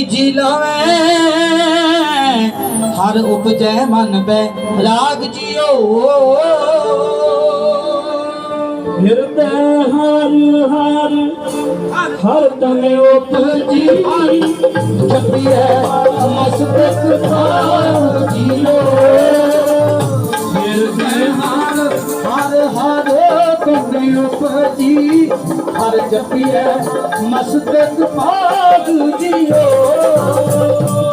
ਬੀਜੀ ਲਾਵੇ, ਹਰ ਉਪਜੈ ਮਨ ਬੈ ਰਾਗ ਜਿਓ। ਹਿਰਦੈ ਹਰ ਹਰ ਹਰ ਤਨ ਉਪਜੀ। ਜਪੀਐ ਮਸਤਕ ਪਾਉ ਜਿਓ। ਹਿਰਦੈ ਹਰ ਹਰ ਹਰ ਕੰਨੇ ਉਪਜੀ ਹਰ ਜਪੀਐ ਮਸਤਕ ਪਾਗ ਜਿਓ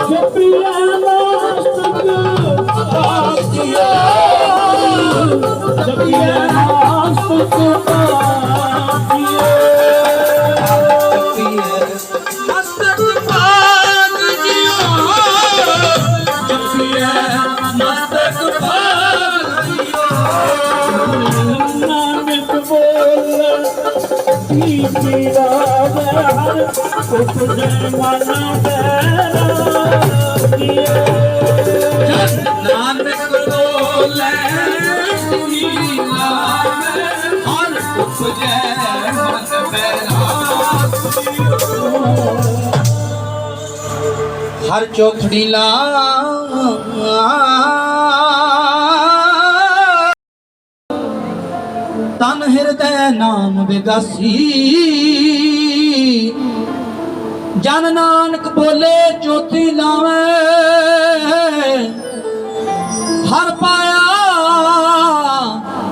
ਜਪਿਆ ਨਾਸਤਕ ਆਜਿਆ ਜਪਿਆ ਨਾਸਤਕ ਆਜਿਆ ਕੀ ਪੀਰਾ ਹਰ ਉਪਜੈ ਮਨ ਬੈਰਾ ਨਾਨਕ ਬੋਲੇ ਸੁਣੀ ਲਾਵੇ ਹਰ ਉਪਜੈ ਮਨ ਬੈਰਾ ਹਰ ਚੌਥੜੀ ਲਾ ਤਨ ਹਿਰਦੈ ਨਾਮ ਵਿਗਾਸੀ। ਜਨ ਨਾਨਕ ਬੋਲੇ ਜੋਤੀ ਲਾਵੇ। ਹਰ ਪਾਇਆ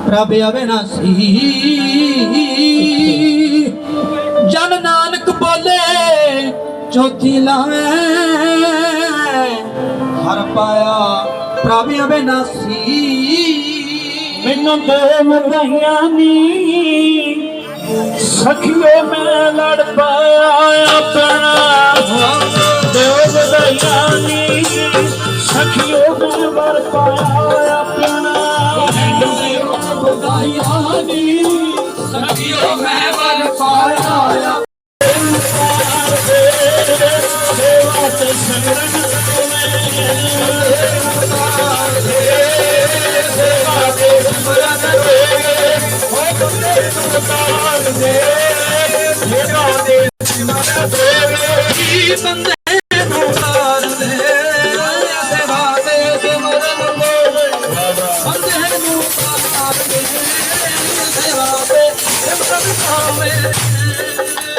ਪ੍ਰਭ ਅਵਿਨਾਸੀ। ਜਨ ਨਾਨਕ ਬੋਲੇ ਜੋਤੀ ਲਾਵੇ। ਹਰ ਪਾਇਆ ਪ੍ਰਭ ਅਵਿਨਾਸੀ। ਮੈਨੂੰ ਦੇ ਮਧਾਈਆਂ ਨੀ। ਸਖੀਓ ਮੈਂ ਲੜ ਪਾਇਆ ਆਪਣਾ। ਦੇ ਮਧਾਈਆਂ ਨੀ। ਸਖੀਓ ਮੈਂ ਵਰ ਪਾਇਆ ਆਪਣਾ। ਦੇ ਮਧਾਈਆਂ ਨੀ ਸਖੀਓ ਮੈਂ ਵਰ ਪਾਇਆ ਸੇਵਾ ਤੇ ਸੰਗਰਨ ਕੀ ਬੰਦੇ ਨੂੰ ਤਾਰ ਦੇ ਸੇਵਾ ਤੇ ਸਿਮਰਨ ਬੋਲੇ ਬੰਦੇ ਨੂੰ ਤਾਰ ਦੇ ਸੇਵਾ ਤੇ ਸਿਮਰਨ ਬੋਲੇ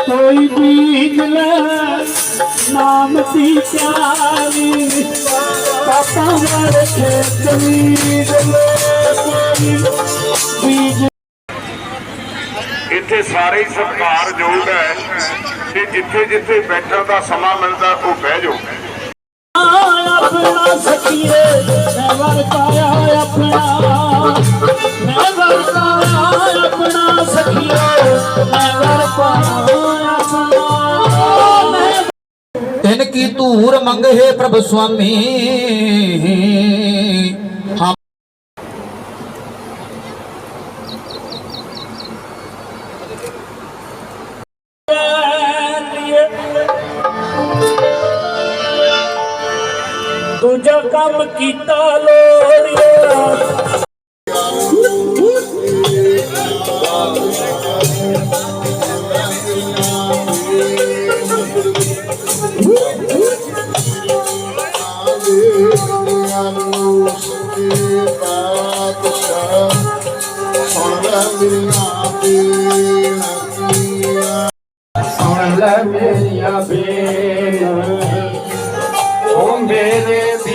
ਕੋਈ ਬੀਜ ਲੈ ਨਾਮ ਦੀ ਪਿਆਰੀ। ਪਾਪਾ ਵਾਲੇ ਖੇਤ ਲੈ ਬੀਜ ਇੱਥੇ ਸਾਰੇ ਹੀ ਸਤਿਕਾਰਯੋਗ ਹੈ ਤੇ ਜਿੱਥੇ ਜਿੱਥੇ ਬੈਠਣ ਦਾ ਸਮਾਂ ਮਿਲਦਾ, ਉਹ ਬਹਿ ਜਾਓ। ਆਪਣਾ ਸਖੀਏ ਮੈਂ ਵਰ ਪਾਇਆ ਆਪਣਾ ਮੈਂ ਵਰ ਪਾਇਆ ਆਪਣਾ ਸਖੀਏ ਮੈਂ ਵਰ ਪਾਇਆ ਆਪਣਾ ਤਿਨ ਕੀ ਧੂਰ ਮੰਗੇ ਪ੍ਰਭ ਸੁਆਮੀ ਦੂਜਾ ਕੰਮ ਕੀਤਾ ਲੋੜਿਆ ਸੁਣ ਲੈ ਮੇਰੀਆਂ ਬੇਨ ਓ ਮੇਰੇ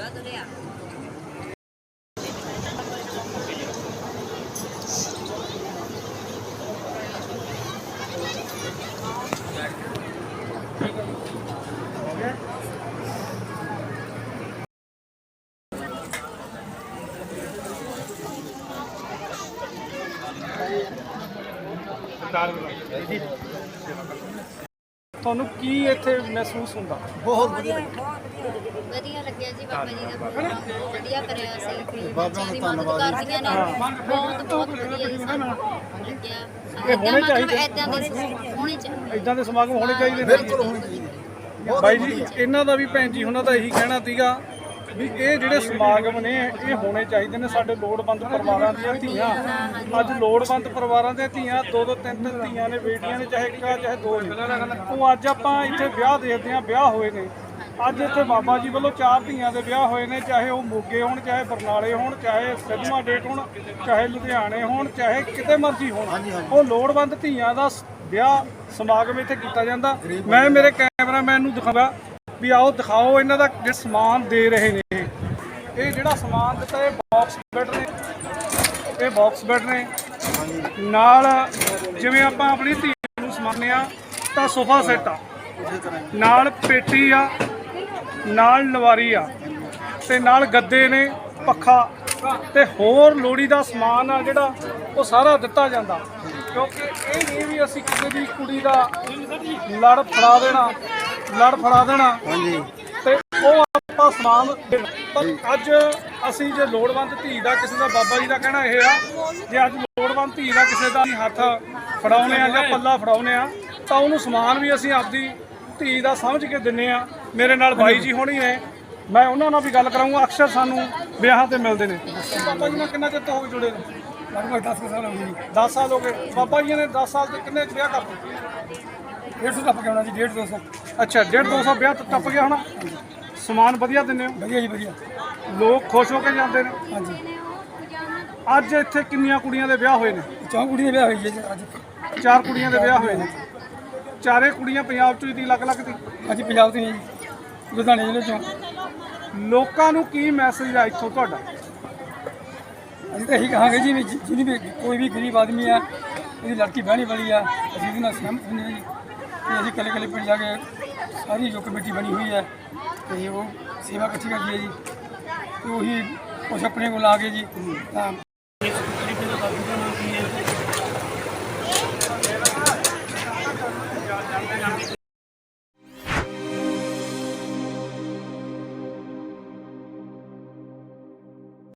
在哪里啊？ਤੁਹਾਨੂੰ ਕੀ ਇੱਥੇ ਮਹਿਸੂਸ ਹੁੰਦਾ? ਵਧੀਆ ਲੱਗਿਆ ਜੀ ਬਾਬਾ ਜੀ ਦਾ। ਪ੍ਰੋਗਰਾਮ ਬਹੁਤ ਵਧੀਆ ਕਰਿਆ ਸੀ। ਬੱਚਿਆਂ ਦੀ ਮਦਦ ਕਰਦੀਆਂ ਨੇ। ਬਹੁਤ ਬਹੁਤ ਵਧੀਆ ਜੀ ਸਾਨੂੰ ਲੱਗਿਆ। ਇਹ ਹੋਣੇ ਚਾਹੀਦੇ। ਇਦਾਂ ਦੇ ਹੋਣੇ ਚਾਹੀਦੇ। ਇਦਾਂ ਦੇ ਸਮਾਗਮ ਹੋਣੇ ਚਾਹੀਦੇ ਨੇ। ਬਿਲਕੁਲ ਹੋਣੇ ਚਾਹੀਦੇ। ਬਾਈ ਜੀ ਇਹਨਾਂ ਦਾ ਵੀ ਭੈਣ ਜੀ ਉਹਨਾਂ ਦਾ ਇਹੀ ਕਹਿਣਾ ਸੀਗਾ ਵੀ ਇਹ ਜਿਹੜੇ ਸਮਾਗਮ ਨੇ ਇਹ ਹੋਣੇ ਚਾਹੀਦੇ ਨੇ ਸਾਡੇ ਲੋੜਵੰਦ ਪਰਿਵਾਰਾਂ ਦੀਆਂ ਧੀਆਂ। ਅੱਜ ਲੋੜਵੰਦ ਪਰਿਵਾਰਾਂ ਦੀਆਂ ਧੀਆਂ ਦੋ ਦੋ ਤਿੰਨ ਤਿੰਨ ਧੀਆਂ ਨੇ ਬੇਟੀਆਂ ਨੇ ਚਾਹੇ ਇੱਕ ਆ, ਚਾਹੇ ਦੋ ਨੇ। ਉਹ ਅੱਜ ਆਪਾਂ ਇੱਥੇ ਵਿਆਹ ਦੇਖਦੇ ਆ ਵਿਆਹ ਹੋਏ ਨੇ। ਅੱਜ ਇੱਥੇ ਬਾਬਾ ਜੀ ਵੱਲੋਂ ਚਾਰ ਧੀਆਂ ਦੇ ਵਿਆਹ ਹੋਏ ਨੇ ਚਾਹੇ ਉਹ ਮੋਗੇ ਹੋਣ ਚਾਹੇ ਬਰਨਾਲੇ ਹੋਣ ਚਾਹੇ ਸਿੱਧਵਾਂ ਡੇਟ ਹੋਣ ਚਾਹੇ ਲੁਧਿਆਣੇ ਹੋਣ ਚਾਹੇ ਕਿਤੇ ਮਰਜ਼ੀ ਹੋਣ। ਉਹ ਲੋੜਵੰਦ ਧੀਆਂ ਦਾ ਵਿਆਹ ਸਮਾਗਮ ਇੱਥੇ ਕੀਤਾ ਜਾਂਦਾ। ਮੈਂ ਮੇਰੇ ਕੈਮਰਾਮੈਨ ਨੂੰ ਦਿਖਾਵਾਂ ਵੀ ਆਓ, ਦਿਖਾਓ, ਇਹਨਾਂ ਦਾ ਜਿਹੜਾ ਸਮਾਨ ਦੇ ਰਹੇ ਨੇ ਇਹ। ਇਹ ਜਿਹੜਾ ਸਮਾਨ ਦਿੱਤਾ, ਇਹ ਬਾਕਸ ਬੈੱਡ ਨੇ। ਇਹ ਬਾਕਸ ਬੈੱਡ ਨੇ। ਨਾਲ ਜਿਵੇਂ ਆਪਾਂ ਆਪਣੀ ਧੀ ਨੂੰ ਸਮਾਨੇ ਆ, ਤਾਂ ਸੋਫਾ ਸੈੱਟ ਆ। ਨਾਲ ਪੇਟੀ ਆ, ਨਾਲ ਲਵਾਰੀ ਆ, ਤੇ ਨਾਲ ਗੱਦੇ ਨੇ, ਪੱਖਾ, ਤੇ ਹੋਰ ਲੋੜੀ ਦਾ ਸਮਾਨ ਆ ਜਿਹੜਾ, ਉਹ ਸਾਰਾ ਦਿੱਤਾ ਜਾਂਦਾ। ਕਿਉਂਕਿ ਇਹ ਨਹੀਂ ਵੀ ਅਸੀਂ ਕਿਸੇ ਦੀ ਕੁੜੀ ਦਾ ਲੜ ਫੜਾ ਦੇਣਾ। ਲੜ ਫੜਾ ਦੇਣਾ। ਹਾਂਜੀ। ਤੇ ਉਹ ਆਪਾਂ ਸਮਾਨ ਦੇਣਾ। ਪਰ ਅੱਜ ਅਸੀਂ ਜੇ ਲੋੜਵੰਦ ਧੀ ਦਾ ਕਿਸੇ ਦਾ ਬਾਬਾ ਜੀ ਦਾ ਕਹਿਣਾ ਇਹ ਆ ਜੇ ਅੱਜ ਲੋੜਵੰਦ ਧੀ ਦਾ ਕਿਸੇ ਦਾ ਅਸੀਂ ਹੱਥ ਫੜਾਉਨੇ ਆ ਜਾਂ ਪੱਲਾ ਫੜਾਉਨੇ ਆ ਤਾਂ ਉਹਨੂੰ ਸਮਾਨ ਵੀ ਅਸੀਂ ਆਪਦੀ ਧੀ ਦਾ ਸਮਝ ਕੇ ਦਿੰਨੇ ਆ। ਮੇਰੇ ਨਾਲ ਬਾਈ ਜੀ ਹੋਣੀ ਨੇ। ਮੈਂ ਉਹਨਾਂ ਨਾਲ ਵੀ ਗੱਲ ਕਰਾਂਗਾ ਅਕਸਰ ਸਾਨੂੰ ਵਿਆਹਾਂ ਤੇ ਮਿਲਦੇ ਨੇ। ਬਾਬਾ ਜੀ ਨਾਲ ਕਿੰਨਾ ਚਿਰ ਤੋਂ ਹੋ ਗਏ ਜੁੜੇ ਨੇ? ਲਗਭਗ 10 ਸਾਲ ਹੋ ਗਏ 10 ਸਾਲ ਹੋ ਗਏ। ਬਾਬਾ ਜੀ ਨੇ 10 ਸਾਲ ਤੇ ਕਿੰਨੇ ਵਿਆਹ ਕਰਤੇ? 150 ਟੱਪ ਗਿਆ ਹੋਣਾ ਜੀ 150 200 ਅੱਛਾ 150 200 ਵਿਆਹ ਤਾਂ ਟੱਪ ਗਿਆ ਹੋਣਾ? ਸਮਾਨ ਵਧੀਆ ਦਿੰਦੇ ਹੋ? ਵਧੀਆ ਜੀ ਵਧੀਆ। ਲੋਕ ਖੁਸ਼ ਹੋ ਕੇ ਜਾਂਦੇ ਨੇ? ਹਾਂਜੀ। ਅੱਜ ਇੱਥੇ ਕਿੰਨੀਆਂ ਕੁੜੀਆਂ ਦੇ ਵਿਆਹ ਹੋਏ ਨੇ? ਚੌਂ ਕੁੜੀਆਂ ਦੇ ਵਿਆਹ ਹੋਈ ਜੀ ਅੱਜ। ਚਾਰ ਕੁੜੀਆਂ ਦੇ ਵਿਆਹ ਹੋਏ ਨੇ। ਚਾਰੇ ਕੁੜੀਆਂ ਪੰਜਾਬ ਚੋਂ ਹੀ ਦੀ ਅਲੱਗ ਅਲੱਗ ਦੀ? ਅੱਜ ਪੰਜਾਬ ਤੋਂ ਹੀ ਹੈ ਜੀ। ਲੁਧਿਆਣੇ ਜ਼ਿਲ੍ਹੇ ਚੋਂ। ਲੋਕਾਂ ਨੂੰ ਕੀ ਮੈਸੇਜ ਆ ਇੱਥੋਂ ਤੁਹਾਡਾ? ਅਸੀਂ ਤਾਂ ਇਹੀ ਕਹਾਂਗੇ ਜੀ ਵੀ ਜਿ- ਜਿਹਦੀ ਵੀ ਕੋਈ ਵੀ ਗਰੀਬ ਆਦਮੀ ਆ ਉਹਦੀ ਲੜਕੀ ਬਹਿਣੀ ਵਾਲੀ ਆ ਅਸੀਂ ਉਹਦੇ ਨਾਲ ਸਹਿਮਤ ਹੁੰਦੇ ਹਾਂ ਜੀ। ਤੇ ਅਸੀਂ ਕੱਲੇ ਕੱਲੇ ਪਿੰਡ ਜਾ ਕੇ ਸਾਰੀ ਜੋ ਕਮੇਟੀ ਬਣੀ ਹੋਈ ਹੈ ਤੇ ਉਹ ਸੇਵਾ ਇਕੱਠੀ ਕਰਦੀ ਹੈ ਜੀ ਤੇ ਉਹੀ ਕੁਛ ਆਪਣੇ ਕੋਲ ਆ ਗਏ ਜੀ। ਤਾਂ